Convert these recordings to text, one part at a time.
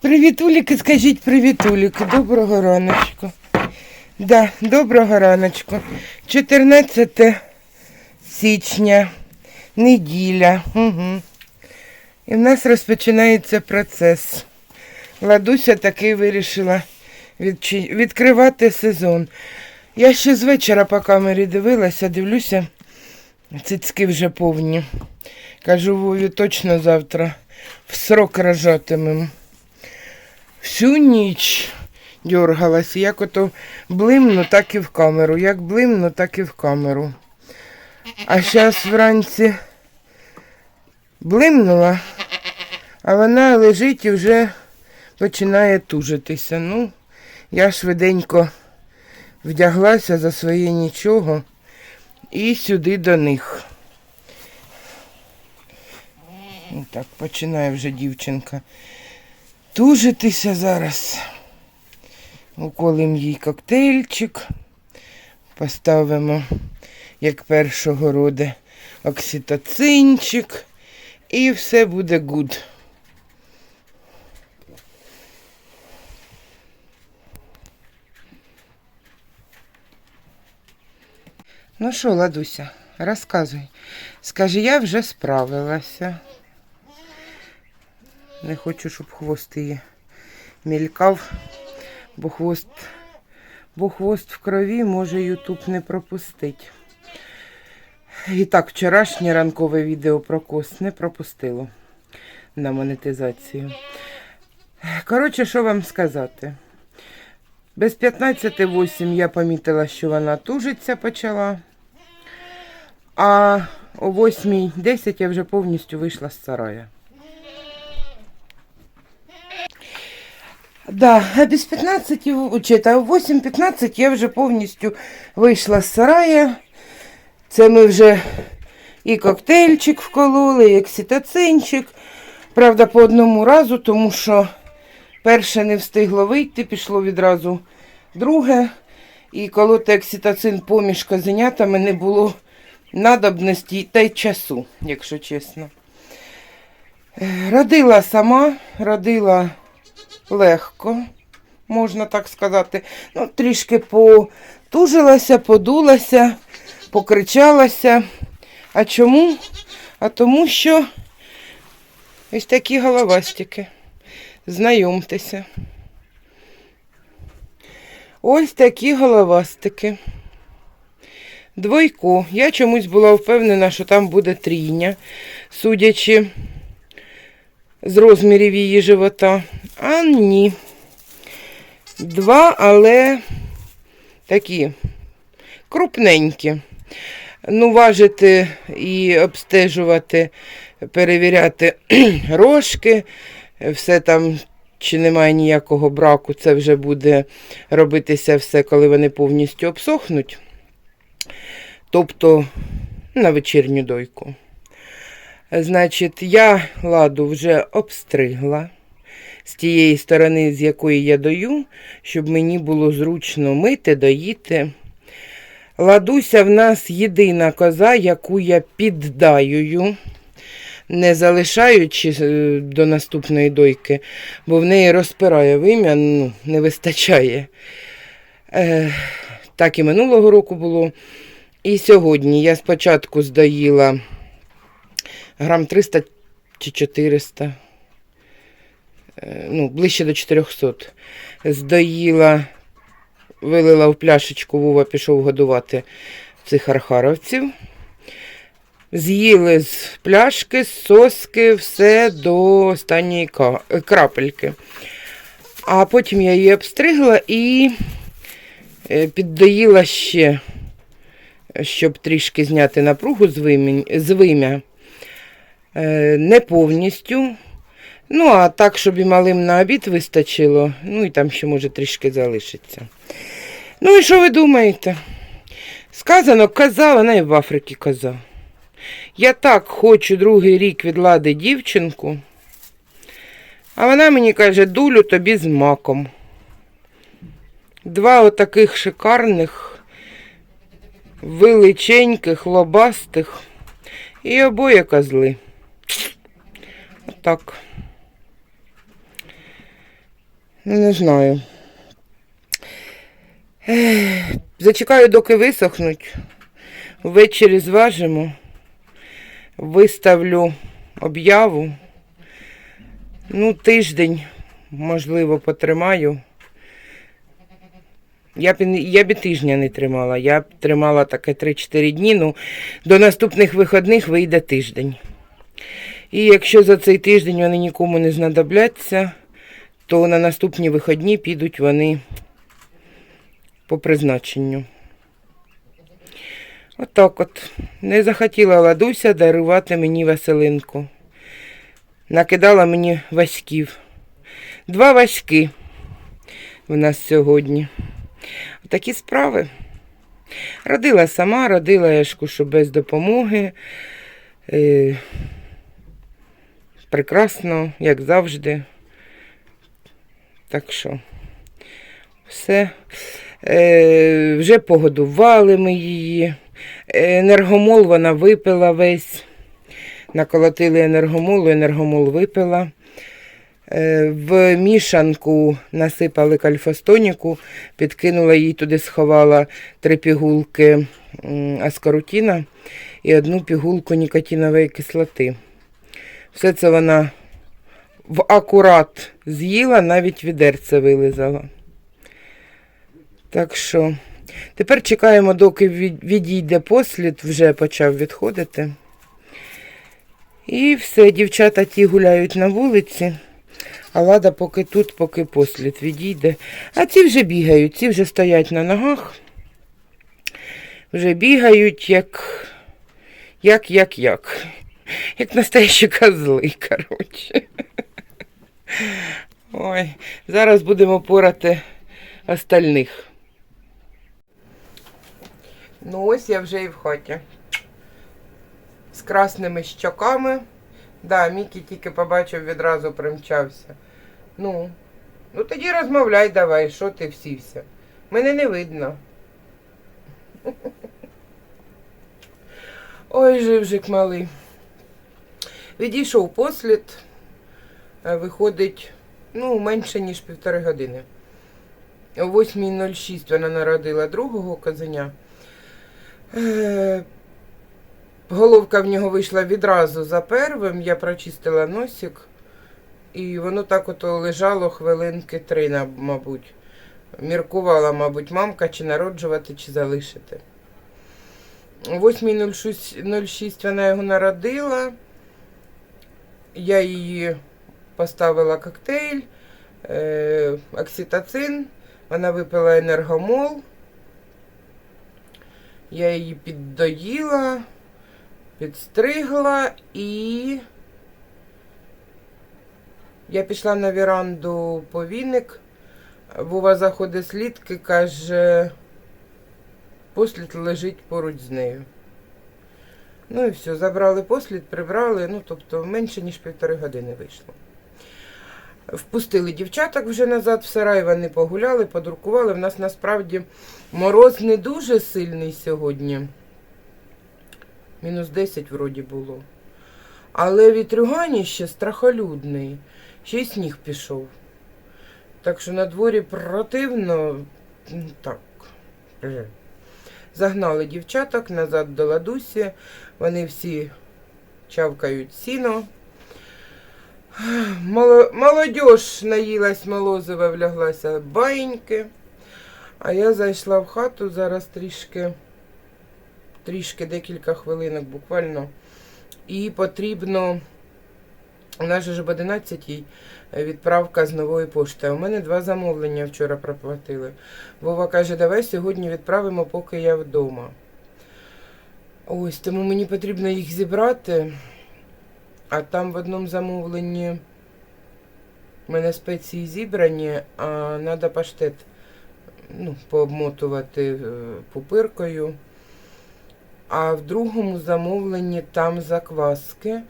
Привітуліки, скажіть привітуліки. Доброго раночку. Да, доброго раночку. 14 січня, неділя. Угу. І в нас розпочинається процес. Ладуся таки вирішила відчи- відкривати сезон. Я ще з вечора по камері дивилася, дивлюся, цицьки вже повні. Кажу, Вові, точно завтра в срок рожатимемо. Всю ніч дергалась, як ото блимну, так і в камеру. Як блимну, так і в камеру. А зараз вранці блимнула, а вона лежить і вже починає тужитися. Ну, я швиденько вдяглася за своє нічого і сюди до них. Так, починає вже дівчинка тужитися зараз. Уколим їй коктейльчик. Поставимо, як першого роду, окситоцинчик. І все буде гуд. Ну що, Ладуся, розказуй. Скажи, я вже справилася. Не хочу, щоб хвост її мількав, бо хвост, бо хвост в крові може Ютуб не пропустить. І так, вчорашнє ранкове відео про кост не пропустило на монетизацію. Коротше, що вам сказати? Без 15.08 я помітила, що вона тужиться почала. А о 8.10 я вже повністю вийшла з сарая. Да, а без 15, в- чи, та в 8.15 я вже повністю вийшла з сарая. Це ми вже і коктейльчик вкололи, і окситоцинчик. Правда, по одному разу, тому що перше не встигло вийти, пішло відразу друге. І колоти окситоцин поміж козенятами не було надобності та й часу, якщо чесно. Родила сама, родила легко, можна так сказати. Ну, трішки потужилася, подулася, покричалася. А чому? А тому що ось такі головастики. Знайомтеся. Ось такі головастики. Двойко. Я чомусь була впевнена, що там буде трійня, судячи з розмірів її живота. А ні. Два, але такі крупненькі. Ну, важити і обстежувати, перевіряти рожки, все там, чи немає ніякого браку, це вже буде робитися все, коли вони повністю обсохнуть. Тобто на вечірню дойку. Значить, я ладу вже обстригла з тієї сторони, з якої я дою, щоб мені було зручно мити, доїти. Ладуся в нас єдина коза, яку я піддаюю, не залишаючи е, до наступної дойки, бо в неї розпирає вим'я, ну, не вистачає. Е, так і минулого року було. І сьогодні я спочатку здоїла грам 300 чи 400, е, ну, ближче до 400. Здоїла, вилила в пляшечку, Вова пішов годувати цих архаровців. З'їли з пляшки, з соски, все до останньої е, крапельки. А потім я її обстригла і е, піддоїла ще, щоб трішки зняти напругу з вим'я. Е, Не повністю. Ну, а так, щоб і малим на обід вистачило, ну і там ще може трішки залишиться. Ну і що ви думаєте? Сказано, коза, вона і в Африці коза. Я так хочу другий рік від лади дівчинку. А вона мені каже, дулю тобі з маком. Два отаких шикарних, величеньких, лобастих і обоє козли. Отак. Ну, не знаю. Зачекаю, доки висохнуть. Ввечері зважимо. Виставлю об'яву. Ну, тиждень, можливо, потримаю. Я б, я б тижня не тримала. Я б тримала таке 3-4 дні. Ну, до наступних вихідних вийде тиждень. І якщо за цей тиждень вони нікому не знадобляться, то на наступні вихідні підуть вони по призначенню. Отак от. Не захотіла ладуся дарувати мені Василинку. Накидала мені васьків. Два васьки в нас сьогодні. Такі справи. Родила сама, родила яшку, що без допомоги. Е, прекрасно, як завжди. Так що, все. Е, вже погодували ми її. Енергомол вона випила весь. Наколотили енергомолу, енергомол випила. Е, В мішанку насипали кальфостоніку, підкинула їй туди, сховала три пігулки м, аскорутіна і одну пігулку нікотинової кислоти. Все це вона в акурат з'їла, навіть відерце вилизала. Так що тепер чекаємо, доки відійде послід, вже почав відходити. І все, дівчата ті гуляють на вулиці, а лада поки тут, поки послід відійде. А ці вже бігають, ці вже стоять на ногах. Вже бігають, як, як, як, як. Як настоящі козли, коротше. Ой, зараз будемо порати остальних. Ну ось я вже і в хаті. З красними щоками. Да, Мікі тільки побачив, відразу примчався. Ну, ну тоді розмовляй давай, що ти всівся. Мене не видно. Ой, живжик малий. Відійшов послід. Е, Виходить, ну, менше, ніж півтори години. О 8.06 вона народила другого козеня. Головка в нього вийшла відразу за первим, я прочистила носик, і воно так ото лежало хвилинки три, мабуть. Міркувала, мабуть, мамка, чи народжувати, чи залишити. О 8.06 вона його народила. Я її поставила коктейль, е, окситоцин, вона випила енергомол. Я її піддоїла, підстригла і я пішла на віранду по віник. Вова заходить слідки, каже, послід лежить поруч з нею. Ну і все, забрали послід, прибрали, ну тобто менше, ніж півтори години вийшло. Впустили дівчаток вже назад в сарай, вони погуляли, подрукували. В нас насправді мороз не дуже сильний сьогодні. Мінус 10 вроді було. Але вітрюганіще страхолюдний. Ще й сніг пішов. Так що на дворі противно. Так. Загнали дівчаток назад до ладусі. Вони всі чавкають сіно. Моло- Молодіж наїлась молозива, вляглася баїньки. А я зайшла в хату зараз трішки, трішки декілька хвилинок буквально. І потрібно, у нас же об 11 відправка з нової пошти. У мене два замовлення вчора проплатили. Вова каже, давай сьогодні відправимо, поки я вдома. Ось, тому мені потрібно їх зібрати. А там в одному замовленні в мене спеції зібрані, а треба паштет ну, пообмотувати е, пупиркою. А в другому замовленні там закваски.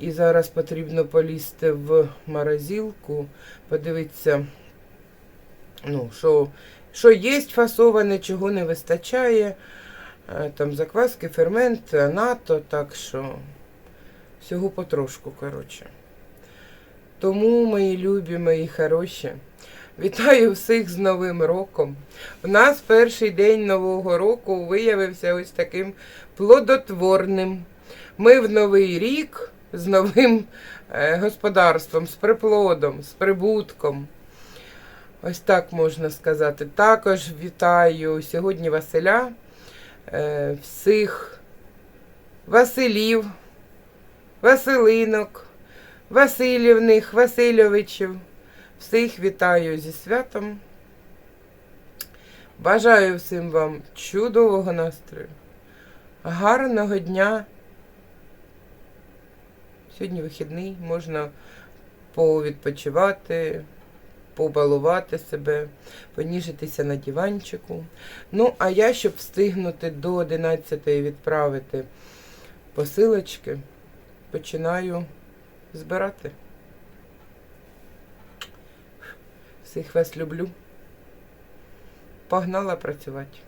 І зараз потрібно полізти в морозилку, подивитися, ну, що, що є фасоване, чого не вистачає. Е, Там закваски, фермент, НАТО, так що всього потрошку, коротше. Тому, мої любі, мої хороші, вітаю всіх з Новим роком. У нас перший день Нового року виявився ось таким плодотворним. Ми в Новий рік з новим е, господарством, з приплодом, з прибутком. Ось так можна сказати. Також вітаю сьогодні Василя, е, всіх Василів, Василинок, Васильівних, Васильовичів. Всіх вітаю зі святом. Бажаю всім вам чудового настрою, гарного дня. Сьогодні вихідний, можна повідпочивати, побалувати себе, поніжитися на диванчику. Ну, а я, щоб встигнути до 11 відправити посилочки, починаю збирати. Всіх вас люблю. Погнала працювати.